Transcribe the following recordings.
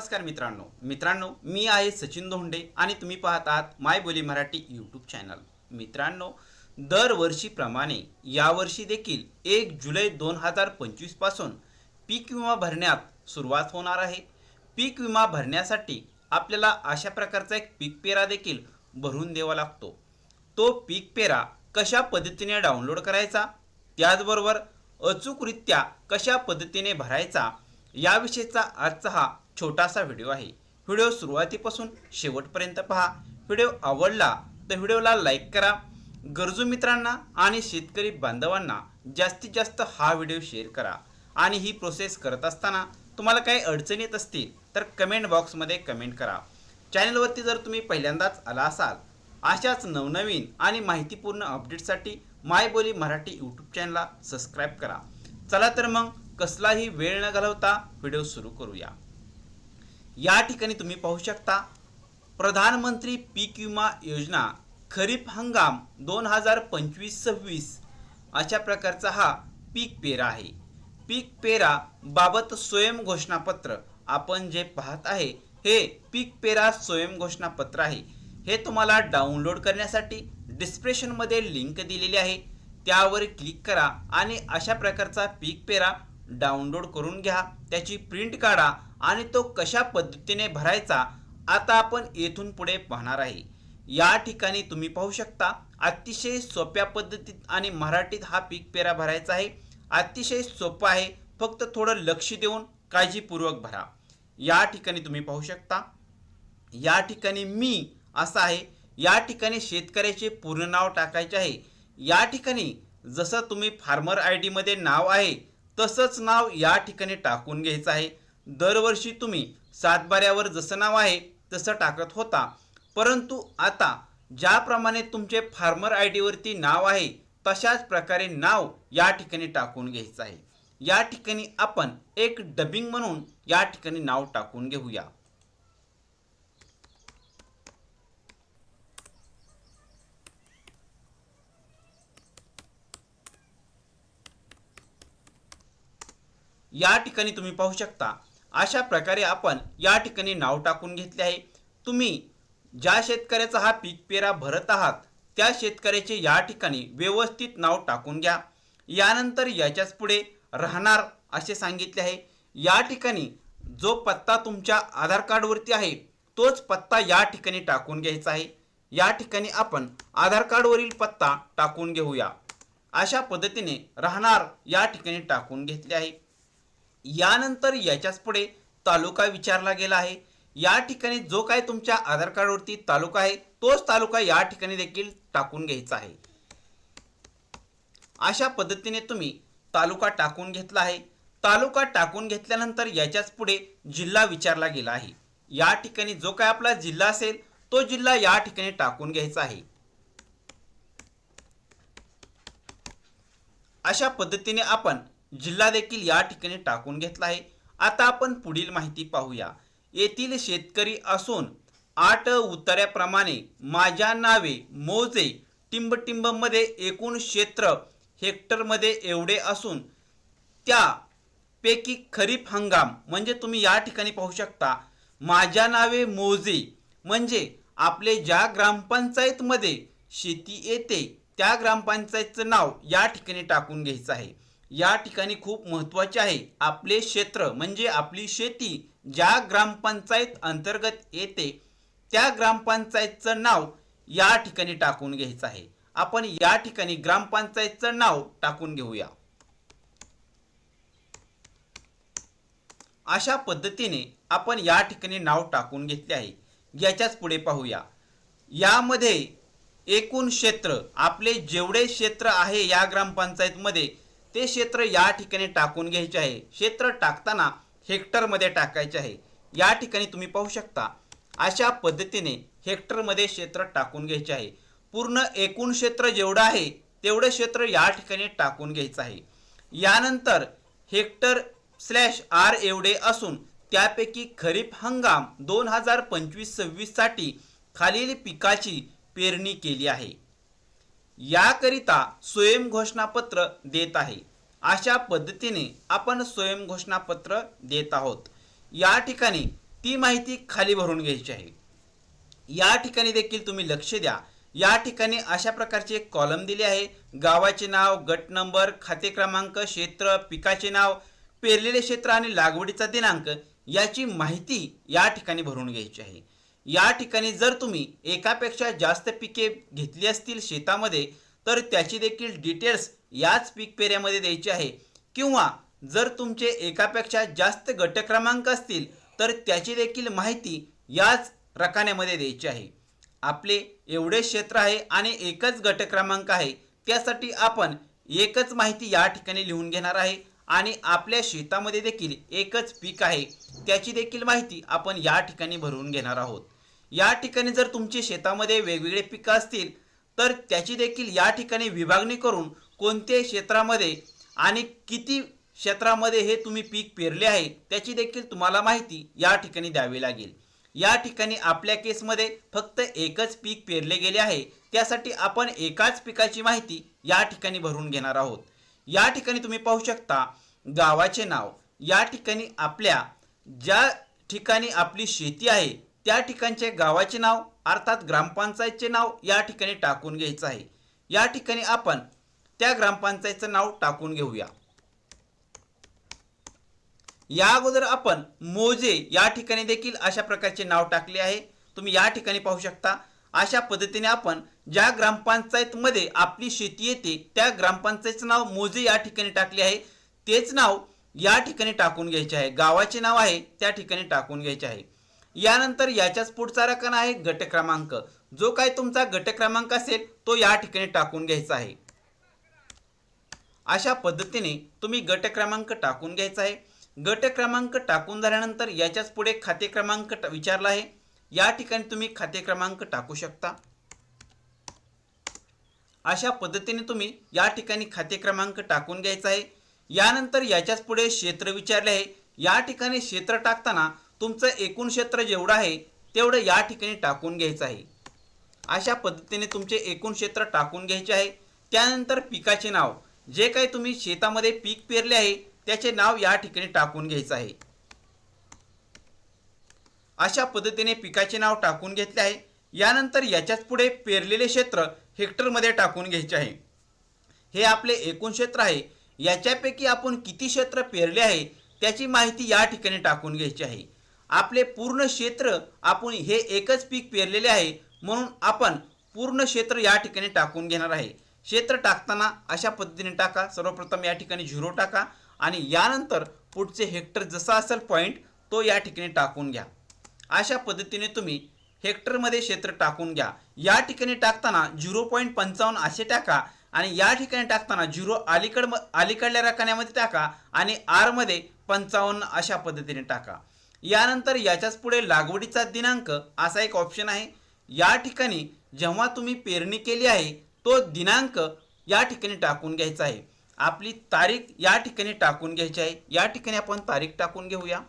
नमस्कार मित्रांनो. मित्रांनो मी आहे सचिन धोंडे आणि तुम्ही पाहत आहात माय बोली मराठी यूट्यूब चॅनल मित्रांनो दरवर्षीप्रमाणे यावर्षी देखील एक जुलै दोन हजार पंचवीसपासून पीक विमा भरण्यात सुरुवात होणार आहे. पीक विमा भरण्यासाठी आपल्याला अशा प्रकारचा एक पीक पेरा देखील भरून द्यावा लागतो. तो पीक पेरा कशा पद्धतीने डाउनलोड करायचा त्याचबरोबर अचूकरित्या कशा पद्धतीने भरायचा याविषयीचा आजचा हा छोटासा व्हिडिओ आहे. व्हिडिओ सुरुवातीपासून शेवटपर्यंत पहा. व्हिडिओ आवडला तर व्हिडिओला लाईक करा. गरजू मित्रांना आणि शेतकरी बांधवांना जास्तीत जास्त हा व्हिडिओ शेअर करा. आणि ही प्रोसेस करत असताना तुम्हाला काही अडचण येत असतील तर कमेंट बॉक्समध्ये कमेंट करा. चॅनलवरती जर तुम्ही पहिल्यांदाच आला असाल अशाच नवनवीन आणि माहितीपूर्ण अपडेटसाठी माय बोली मराठी यूट्यूब चॅनलला सबस्क्राईब करा. चला तर मग कसलाही वेळ न घालवता व्हिडिओ सुरू करूया. या ठिकाणी तुम्ही पाहू शकता प्रधानमंत्री पीक विमा योजना खरीप हंगाम दोन हजार पंचवीस सव्वीस अशा प्रकारचा हा पीक पेरा आहे. पीक पेरा बाबत स्वयं घोषणापत्र आपण जे पाहत आहे हे पीक पेरा स्वयं घोषणापत्र आहे. हे तुम्हाला डाउनलोड करण्यासाठी डिस्क्रिप्शनमध्ये लिंक दिलेली आहे. त्यावर क्लिक करा आणि अशा प्रकारचा पीक पेरा डाउनलोड करून घ्या त्याची प्रिंट काढा आणि तो कशा पद्धतीने भरायचा आता आपण येथून पुढे पाहणार आहे. या ठिकाणी तुम्ही पाहू शकता अतिशय सोप्या पद्धतीत आणि मराठीत हा पीक पेरा भरायचा आहे. अतिशय सोपं आहे फक्त थोडं लक्ष देऊन काळजीपूर्वक भरा. या ठिकाणी तुम्ही पाहू शकता या ठिकाणी मी असं आहे या ठिकाणी शेतकऱ्याचे पूर्ण नाव टाकायचे आहे. या ठिकाणी जसं तुम्ही फार्मर आय डीमध्ये नाव आहे तसंच नाव या ठिकाणी टाकून घ्यायचं आहे. दरवर्षी तुम्ही सातबाऱ्यावर जसं नाव आहे तसं टाकत होता. परंतु आता ज्याप्रमाणे तुमचे फार्मर आय डीवरती नाव आहे तशाच प्रकारे नाव या ठिकाणी टाकून घ्यायचं आहे. या ठिकाणी आपण एक डबिंग म्हणून या ठिकाणी नाव टाकून घेऊया. या ठिकाणी तुम्ही पाहू शकता. अशा प्रकारे आपण या ठिकाणी नाव टाकून घेतले आहे. तुम्ही ज्या शेतकऱ्याचा हा पीक पेरा भरत आहात त्या शेतकऱ्याचे या ठिकाणी व्यवस्थित नाव टाकून घ्या. यानंतर याच्याच पुढे राहणार असे सांगितले आहे. या ठिकाणी जो पत्ता तुमच्या आधार कार्डवरती आहे तोच पत्ता या ठिकाणी टाकून घ्यायचा आहे. या ठिकाणी आपण आधार कार्डवरील पत्ता टाकून घेऊया. अशा पद्धतीने राहणार या ठिकाणी टाकून घेतले आहे. यानंतर याच्याच पुढे तालुका विचारला गेला आहे. या ठिकाणी जो काय तुमच्या आधार कार्डवरती तालुका आहे तोच तालुका या ठिकाणी देखील टाकून घ्यायचा आहे. अशा पद्धतीने तुम्ही तालुका टाकून घेतला आहे. तालुका टाकून घेतल्यानंतर याच्याच पुढे जिल्हा विचारला गेला आहे. या ठिकाणी जो काय आपला जिल्हा असेल तो जिल्हा या ठिकाणी टाकून घ्यायचा आहे. अशा पद्धतीने आपण जिल्हा देखील या ठिकाणी टाकून घेतला आहे. आता आपण पुढील माहिती पाहूया. येथील शेतकरी असून आठ उतार्याप्रमाणे माझ्या नावे मोजे टिंबटिंबमध्ये एकूण क्षेत्र हेक्टरमध्ये एवढे असून त्यापैकी खरीप हंगाम म्हणजे तुम्ही या ठिकाणी पाहू शकता. माझ्या नावे मोजे म्हणजे आपले ज्या ग्रामपंचायतमध्ये शेती येते त्या ग्रामपंचायतचं नाव या ठिकाणी टाकून घ्यायचं आहे. या ठिकाणी खूप महत्त्वाचे आहे. आपले क्षेत्र म्हणजे आपली शेती ज्या ग्रामपंचायत अंतर्गत येते त्या ग्रामपंचायतचं नाव या ठिकाणी टाकून घ्यायचं आहे. आपण या ठिकाणी ग्रामपंचायतचं नाव टाकून घेऊया. अशा पद्धतीने आपण या ठिकाणी नाव टाकून घेतले आहे. याच्याच पुढे पाहूया. यामध्ये एकूण क्षेत्र आपले जेवढे क्षेत्र आहे या ग्रामपंचायतमध्ये ते क्षेत्र या ठिकाणी टाकून घ्यायचे आहे. क्षेत्र टाकताना हेक्टरमध्ये टाकायचे आहे. या ठिकाणी तुम्ही पाहू शकता अशा पद्धतीने हेक्टरमध्ये क्षेत्र टाकून घ्यायचे आहे. पूर्ण एकूण क्षेत्र जेवढं आहे तेवढं क्षेत्र या ठिकाणी टाकून घ्यायचं आहे. यानंतर हेक्टर स्लॅश आर एवढे असून त्यापैकी खरीप हंगाम दोन हजार पंचवीस सव्वीससाठी खालील पिकाची पेरणी केली आहे. याकरिता स्वयं घोषणापत्र देत आहे. अशा पद्धतीने आपण स्वयं घोषणापत्र देत आहोत. या ठिकाणी ती माहिती खाली भरून घ्यायची आहे. या ठिकाणी देखील तुम्ही लक्ष द्या. या ठिकाणी अशा प्रकारचे एक कॉलम दिले आहे. गावाचे नाव गट नंबर खाते क्रमांक क्षेत्र पिकाचे नाव पेरलेले क्षेत्र आणि लागवडीचा दिनांक याची माहिती या ठिकाणी भरून घ्यायची आहे. या ठिकाणी जर तुम्ही एकापेक्षा जास्त पिके घेतली असतील शेतामध्ये तर त्याची देखील डिटेल्स याच पीक पेऱ्यामध्ये द्यायची आहे. किंवा जर तुमचे एकापेक्षा जास्त गटक्रमांक असतील तर त्याची देखील माहिती याच रकान्यामध्ये द्यायची आहे. आपले एवढे क्षेत्र आहे आणि एकच गटक्रमांक आहे त्यासाठी आपण एकच माहिती या ठिकाणी लिहून घेणार आहे. आणि आपल्या शेतामध्ये देखील एकच पीक आहे त्याची देखील माहिती आपण या ठिकाणी भरून घेणार आहोत. या ठिकाणी जर तुमचे शेतामध्ये वेगवेगळे पिकं असतील तर त्याची देखील या ठिकाणी विभागणी करून कोणत्या क्षेत्रामध्ये आणि किती क्षेत्रामध्ये हे तुम्ही पीक पेरले आहे त्याची देखील तुम्हाला माहिती या ठिकाणी द्यावी लागेल. या ठिकाणी आपल्या केसमध्ये फक्त एकच पीक पेरले गेले आहे त्यासाठी आपण एकाच पिकाची माहिती या ठिकाणी भरून घेणार आहोत. या ठिकाणी तुम्ही पाहू शकता गावाचे नाव. या ठिकाणी आपल्या ज्या ठिकाणी आपली शेती आहे त्या ठिकाणचे गावाचे नाव अर्थात ग्रामपंचायतचे नाव या ठिकाणी टाकून घ्यायचं आहे. या ठिकाणी आपण त्या ग्रामपंचायतचं नाव टाकून घेऊया. या अगोदर आपण मोजे या ठिकाणी देखील अशा प्रकारचे नाव टाकले आहे. तुम्ही या ठिकाणी पाहू शकता. अशा पद्धतीने आपण ज्या ग्रामपंचायतमध्ये आपली शेती येते त्या ग्रामपंचायतचं नाव मोजे या ठिकाणी टाकले आहे. तेच नाव या ठिकाणी टाकून घ्यायचे आहे. गावाचे नाव आहे त्या ठिकाणी टाकून घ्यायचे आहे. यानंतर याच्याच पुढचा रकाना आहे गट क्रमांक. जो काय तुमचा गट क्रमांक असेल तो या ठिकाणी टाकून घ्यायचा आहे. अशा पद्धतीने तुम्ही गट क्रमांक टाकून घ्यायचा आहे. गट क्रमांक टाकून झाल्यानंतर याच्याच पुढे खाते क्रमांक ट- विचारला आहे. या ठिकाणी तुम्ही खाते क्रमांक टाकू शकता. अशा पद्धतीने तुम्ही या ठिकाणी खाते क्रमांक टाकून घ्यायचा आहे. यानंतर याच्याच पुढे क्षेत्र विचारले आहे. या ठिकाणी क्षेत्र टाकताना तुमचं एकूण क्षेत्र जेवढं आहे तेवढं या ठिकाणी टाकून घ्यायचं आहे. अशा पद्धतीने तुमचे एकूण क्षेत्र टाकून घ्यायचे आहे. त्यानंतर पिकाचे नाव. जे काही तुम्ही शेतामध्ये पीक पेरले आहे त्याचे नाव या ठिकाणी टाकून घ्यायचं आहे. अशा पद्धतीने पिकाचे नाव टाकून घेतले आहे. यानंतर याच्याच पुढे पेरलेले क्षेत्र हेक्टरमध्ये टाकून घ्यायचे आहे. हे आपले एकूण क्षेत्र आहे. याच्यापैकी आपण किती क्षेत्र पेरले आहे त्याची माहिती या ठिकाणी टाकून घ्यायची आहे. आपले पूर्ण क्षेत्र आपण हे एकच पीक पेरलेले आहे म्हणून आपण पूर्ण क्षेत्र या ठिकाणी टाकून घेणार आहे. क्षेत्र टाकताना अशा पद्धतीने टाका सर्वप्रथम या ठिकाणी झिरो टाका आणि यानंतर पुढचे हेक्टर जसा असेल पॉईंट तो या ठिकाणी टाकून घ्या. अशा पद्धतीने तुम्ही हेक्टरमध्ये क्षेत्र टाकून घ्या. या ठिकाणी टाकताना झिरो पॉईंट पंचावन्न असे टाका आणि या ठिकाणी टाकताना झिरो अलीकड अलीकडल्या रकान्यामध्ये टाका आणि आरमध्ये पंचावन्न अशा पद्धतीने टाका. यानंतर याच्याच पुढे लागवडीचा दिनांक असा एक ऑप्शन आहे. या ठिकाणी जेव्हा तुम्ही पेरणी केली आहे तो दिनांक या ठिकाणी टाकून घ्यायचा आहे. आपली तारीख या ठिकाणी टाकून घ्यायची आहे. या ठिकाणी आपण तारीख टाकून घेऊया.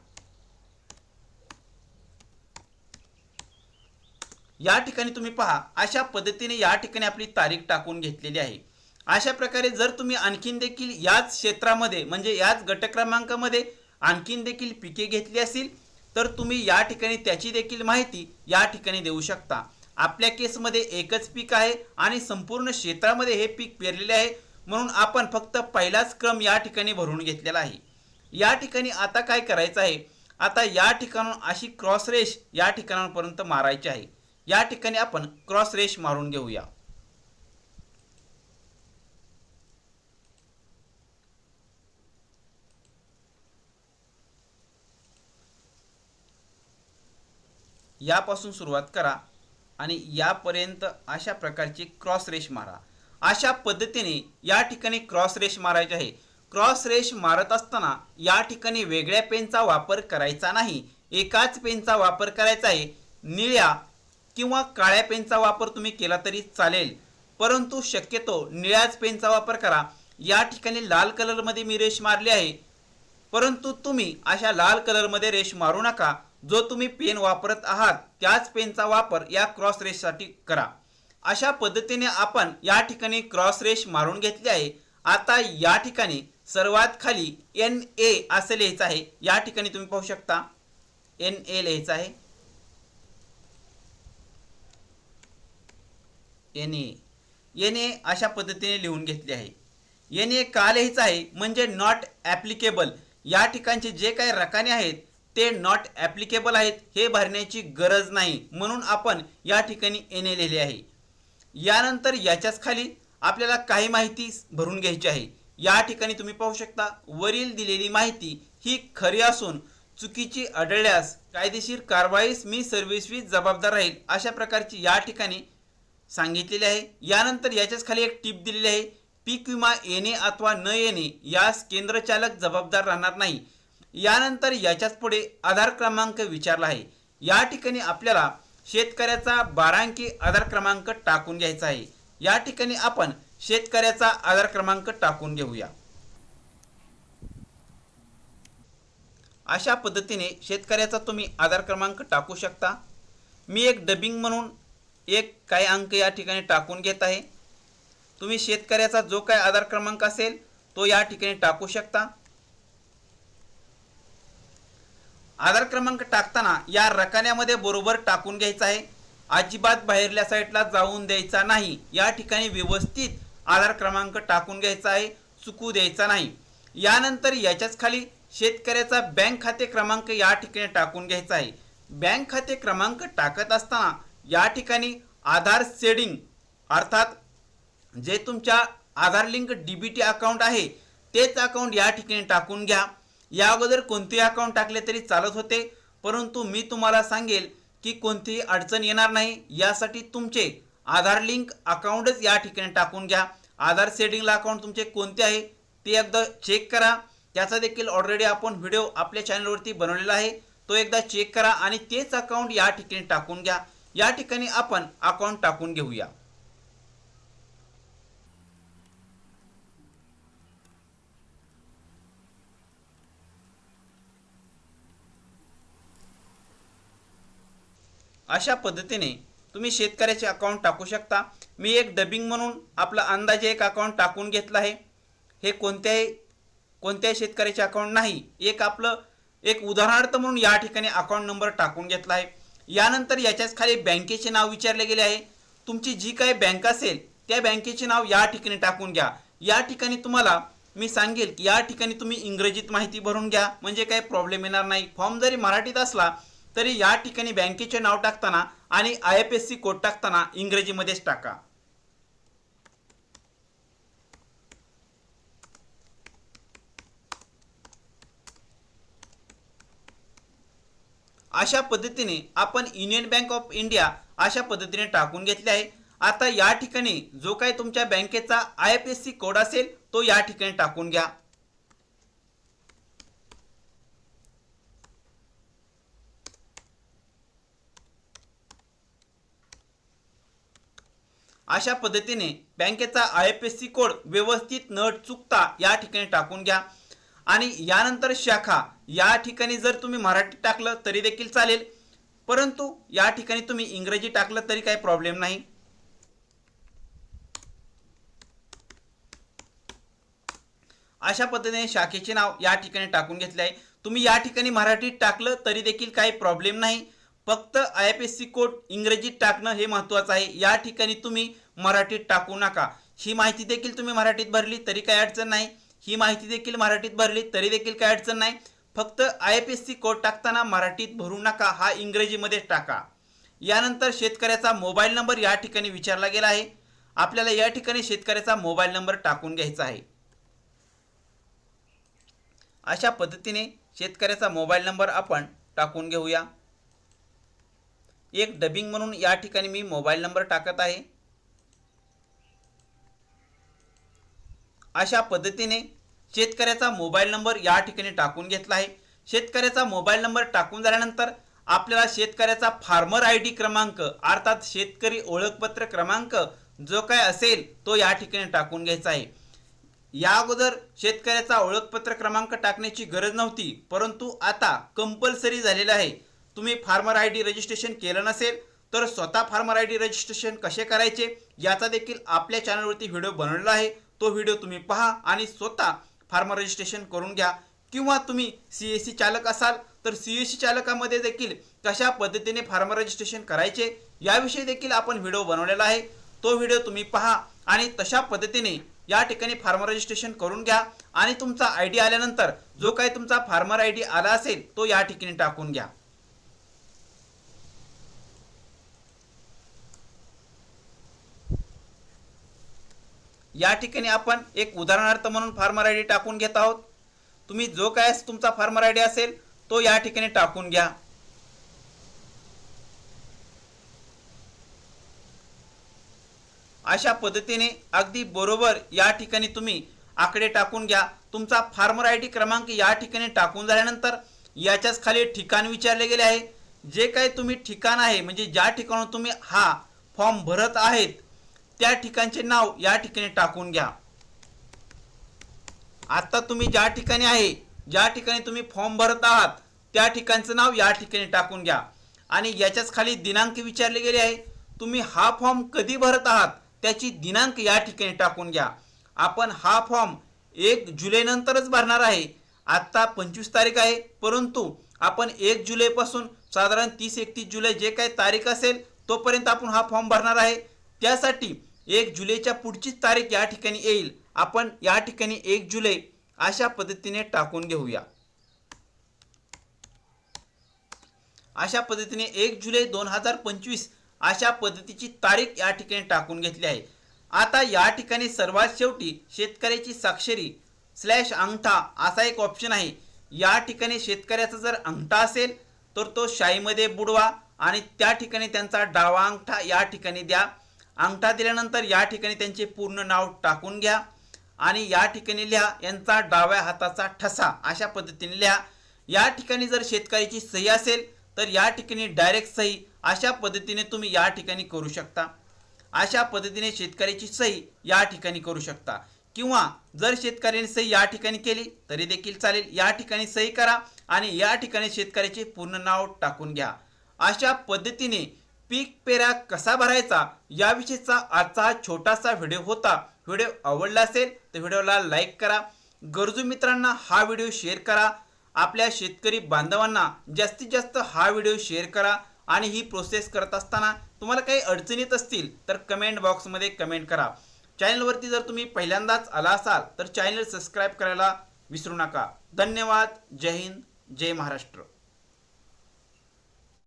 या ठिकाणी तुम्ही पहा अशा पद्धतीने या ठिकाणी आपली तारीख टाकून घेतलेली आहे. अशा प्रकारे जर तुम्ही आणखीन देखील याच क्षेत्रामध्ये म्हणजे याच गट क्रमांकामध्ये आणखीन देखील पिके घेतली असतील तर तुम्ही या ठिकाणी त्याची देखील माहिती या ठिकाणी देऊ शकता. आपल्या केसमध्ये एकच पीक आहे आणि संपूर्ण क्षेत्रामध्ये हे पीक पेरलेले आहे म्हणून आपण फक्त पहिलाच क्रम या ठिकाणी भरून घेतलेला आहे. या ठिकाणी आता काय करायचं आहे? आता या ठिकाणून अशी क्रॉस रेश या ठिकाणांपर्यंत मारायची आहे. या ठिकाणी आपण क्रॉस रेश मारून घेऊया. यापासून सुरुवात करा आणि यापर्यंत अशा प्रकारची क्रॉस रेश मारा. अशा पद्धतीने या ठिकाणी क्रॉस रेश मारायची आहे. क्रॉस रेश मारत असताना या ठिकाणी वेगळ्या पेनचा वापर करायचा नाही. एकाच पेनचा वापर करायचा आहे. निळ्या किंवा काळ्या पेनचा वापर तुम्ही केला तरी चालेल. परंतु शक्यतो निळ्याच पेनचा वापर करा. या ठिकाणी लाल कलरमध्ये मी रेष मारली आहे. परंतु तुम्ही अशा लाल कलरमध्ये रेष मारू नका. जो तुम्ही पेन वापरत आहात त्याच पेनचा वापर या क्रॉस रेशसाठी करा. अशा पद्धतीने आपण या ठिकाणी क्रॉस रेश मारून घेतली आहे. आता या ठिकाणी सर्वात खाली एन ए असं लिहायचं आहे. या ठिकाणी तुम्ही पाहू शकता. एन ए लिहायचं आहे. एन ए एन ए अशा पद्धतीने लिहून घेतले आहे. एन ए आहे म्हणजे नॉट ॲप्लिकेबल या ठिकाणचे जे काही रकाने आहेत ते नॉट ॲप्लिकेबल आहेत हे भरण्याची गरज नाही. म्हणून आपण या ठिकाणी एन ए लिहिले आहे. यानंतर याच्याच खाली आपल्याला काही माहिती भरून घ्यायची आहे. या ठिकाणी तुम्ही पाहू शकता वरील दिलेली माहिती ही खरी असून चुकीची आढळल्यास कायदेशीर कारवाईस मी सर्व्हिसवीस जबाबदार राहील अशा प्रकारची या ठिकाणी सांगितलेले आहे. यानंतर याच्याच खाली एक टीप दिलेली आहे. पीक विमा येणे अथवा न येणे यास केंद्रचालक जबाबदार राहणार नाही. यानंतर याच्याच पुढे आधार क्रमांक विचारला आहे. या ठिकाणी आपल्याला शेतकऱ्याचा बारांकी आधार क्रमांक टाकून घ्यायचा आहे. या ठिकाणी आपण शेतकऱ्याचा आधार क्रमांक टाकून घेऊया. अशा पद्धतीने शेतकऱ्याचा तुम्ही आधार क्रमांक टाकू शकता. मी एक डबिंग म्हणून एक काही अंक या ठिकाणी टाकून घेत आहे. तुम्ही शेतकऱ्याचा जो काही आधार क्रमांक असेल तो या ठिकाणी टाकू शकता. आधार क्रमांक टाकताना या रकान्यामध्ये बरोबर टाकून घ्यायचा आहे. अजिबात बाहेरल्या साईडला जाऊन द्यायचा नाही. या ठिकाणी व्यवस्थित आधार क्रमांक टाकून घ्यायचा आहे. चुकू द्यायचा नाही. यानंतर याच्याच खाली शेतकऱ्याचा बँक खाते क्रमांक या ठिकाणी टाकून घ्यायचा आहे. बँक खाते क्रमांक टाकत असताना या ठिकाणी आधार सेडिंग अर्थात जे तुमच्या Aadhaar link D B T account आहे तेच अकाउंट या ठिकाणी टाकून घ्या. या अगोदर कोणतेही अकाउंट टाकले तरी चालत होते परंतु मी तुम्हाला सांगेल की कोणतीही अडचण येणार नाही. यासाठी तुमचे आधार लिंक अकाउंटच या ठिकाणी टाकून घ्या. आधार सेटिंगला अकाउंट तुमचे कोणते आहे ते एकदा चेक करा. त्याचा देखील ऑलरेडी आपण व्हिडिओ आपल्या चॅनलवरती बनवलेला आहे. तो एकदा चेक करा आणि तेच अकाउंट या ठिकाणी टाकून घ्या. या ठिकाणी आपण अकाउंट टाकून घेऊया. अशा पद्धतीने तुम्ही शेतकऱ्याचे अकाउंट टाकू शकता. मी एक डबिंग म्हणून आपला अंदाजे एक अकाउंट टाकून घेतलं आहे. हे कोणत्याही कोणत्याही शेतकऱ्याचे अकाउंट नाही. एक आपलं एक उदाहरणार्थ म्हणून या ठिकाणी अकाउंट नंबर टाकून घेतला आहे. यानंतर याच्याच खाली बँकेचे नाव विचारले गेले आहे. तुमची जी काही बँक असेल त्या बँकेचे नाव या ठिकाणी टाकून घ्या. या ठिकाणी तुम्हाला मी सांगेल की या ठिकाणी तुम्ही इंग्रजीत माहिती भरून घ्या. म्हणजे काही प्रॉब्लेम येणार नाही. फॉर्म जरी मराठीत असला तरी या ठिकाणी बँकेचे नाव टाकताना आणि I F S C code टाकताना इंग्रजीमध्येच टाका. अशा पद्धतीने आपण युनियन बँक ऑफ इंडिया अशा पद्धतीने टाकून घेतले आहे. आता या ठिकाणी जो काही तुमच्या बँकेचा I F S C code असेल तो या ठिकाणी टाकून घ्या. अशा पद्धतीने बँकेचा I F S C code व्यवस्थित न चुकता या ठिकाणी टाकून घ्या. आणि यानंतर शाखा या ठिकाणी जर तुम्ही मराठी टाकलं तरी देखील चालेल. परंतु या ठिकाणी तुम्ही इंग्रजी टाकलं तरी काही प्रॉब्लेम नाही. अशा पद्धतीने शाखेचे नाव या ठिकाणी टाकून घेतले आहे. तुम्ही या ठिकाणी मराठीत टाकलं तरी देखील काही प्रॉब्लेम नाही. फक्त I F S C code इंग्रजीत टाकणं हे महत्त्वाचं आहे. या ठिकाणी तुम्ही मराठीत टाकू नका. ही माहिती देखील तुम्ही मराठीत भरली तरी काही अडचण नाही. ही माहिती देखील मराठीत भरली तरी देखील काही अडचण नाही. फक्त I F S C code टाकताना मराठीत भरू नका हा इंग्रजीमध्येच टाका. यानंतर शेतकऱ्याचा मोबाईल नंबर या ठिकाणी विचारला गेला आहे. आपल्याला या ठिकाणी शेतकऱ्याचा मोबाईल नंबर टाकून घ्यायचा आहे. अशा पद्धतीने शेतकऱ्याचा मोबाईल नंबर आपण टाकून घेऊया. एक डबिंग म्हणून या ठिकाणी मी मोबाईल नंबर टाकत आहे. अशा पद्धतीने शेतकऱ्याचा मोबाईल नंबर या ठिकाणी टाकून घेतला आहे. शेतकऱ्याचा मोबाईल नंबर टाकून झाल्यानंतर आपल्याला शेतकऱ्याचा फार्मर आय डी क्रमांक अर्थात शेतकरी ओळखपत्र क्रमांक जो काय असेल तो या ठिकाणी टाकून घ्यायचा आहे. या अगोदर शेतकऱ्याचा ओळखपत्र क्रमांक टाकण्याची गरज नव्हती परंतु आता कंपल्सरी झालेलं आहे. तुम्ही फार्मर आय डी रजिस्ट्रेशन केलं नसेल तर स्वतः फार्मर आय डी रजिस्ट्रेशन कसे करायचे याचा देखील आपल्या चॅनलवरती व्हिडिओ बनवलेला आहे. तो व्हिडिओ तुम्ही पहा आणि स्वतः फार्मर रजिस्ट्रेशन करून घ्या. किंवा तुम्ही सी एस सी चालक असाल तर सी एस सी चालकामध्ये देखील कशा पद्धतीने फार्मर रजिस्ट्रेशन करायचे याविषयी देखील आपण व्हिडिओ बनवलेला आहे. तो व्हिडिओ तुम्ही पहा आणि तशा पद्धतीने या ठिकाणी फार्मर रजिस्ट्रेशन करून घ्या आणि तुमचा आय डी आल्यानंतर जो काही तुमचा फार्मर आय डी आला असेल तो या ठिकाणी टाकून घ्या. या ठिकाणी आपण एक उदाहरणार्थ म्हणून फार्मर आय डी टाकून घेत आहोत. तुम्ही जो काय तुमचा फार्मर आय डी असेल तो या ठिकाणी टाकून घ्या. अशा पद्धतीने अगदी बरोबर या ठिकाणी तुम्ही आकडे टाकून घ्या. तुमचा फार्मर आय डी क्रमांक या ठिकाणी टाकून झाल्यानंतर याच्याच खाली ठिकाण विचारले गेले आहे. जे काही तुम्ही ठिकाण आहे म्हणजे ज्या ठिकाणून तुम्ही हा फॉर्म भरत आहेत त्या ठिकाणचे नाव या ठिकाणी टाकून घ्या. आता तुम्ही ज्या ठिकाणी आहे ज्या ठिकाणी तुम्ही फॉर्म भरत आहात त्या ठिकाणचं नाव या ठिकाणी टाकून घ्या. आणि याच्याच खाली दिनांक विचारले गेले आहे. तुम्ही हा फॉर्म कधी भरत आहात त्याची दिनांक या ठिकाणी टाकून घ्या. आपण हा फॉर्म एक जुलैनंतरच भरणार आहे. आत्ता पंचवीस तारीख आहे परंतु आपण एक जुलैपासून साधारण तीस एकतीस जुलै जे काही तारीख असेल तोपर्यंत आपण हा फॉर्म भरणार आहे. त्यासाठी एक जुलैच्या पुढचीच तारीख या ठिकाणी येईल. आपण या ठिकाणी एक जुलै अशा पद्धतीने टाकून घेऊया. अशा पद्धतीने एक जुलै दोन हजार पंचवीस अशा पद्धतीची तारीख या ठिकाणी टाकून घेतली आहे. आता या ठिकाणी सर्वात शेवटी शेतकऱ्याची स्वाक्षरी स्लॅश अंगठा असा एक ऑप्शन आहे. या ठिकाणी शेतकऱ्याचा जर अंगठा असेल तर तो शाईमध्ये बुडवा आणि त्या ठिकाणी त्यांचा डावा अंगठा या ठिकाणी द्या. अंगठा दिल्यानंतर या ठिकाणी त्यांचे पूर्ण नाव टाकून घ्या. आणि या ठिकाणी लिहा यांचा डाव्या हाताचा ठसा. अशा पद्धतीने लिहा. या ठिकाणी जर शेतकऱ्याची सही असेल तर या ठिकाणी डायरेक्ट सही. अशा पद्धतीने तुम्ही या ठिकाणी करू शकता. अशा पद्धतीने शेतकऱ्याची सही या ठिकाणी करू शकता. किंवा जर शेतकऱ्याने सही या ठिकाणी केली तरी देखील चालेल. या ठिकाणी सही करा आणि या ठिकाणी शेतकऱ्याचे पूर्ण नाव टाकून घ्या. अशा पद्धतीने पीक पेरा कसा भरायचा याविषयीचा आजचा हा छोटासा व्हिडिओ होता. व्हिडिओ आवडला असेल तर व्हिडिओला लाईक करा. गरजू मित्रांना हा व्हिडिओ शेअर करा. आपल्या शेतकरी बांधवांना जास्तीत जास्त हा व्हिडिओ शेअर करा आणि ही प्रोसेस करत असताना तुम्हाला काही अडचणीत असतील तर कमेंट बॉक्समध्ये कमेंट करा. चॅनलवरती जर तुम्ही पहिल्यांदाच आला असाल तर चॅनल सबस्क्राईब करायला विसरू नका. धन्यवाद. जय हिंद. जय महाराष्ट्र.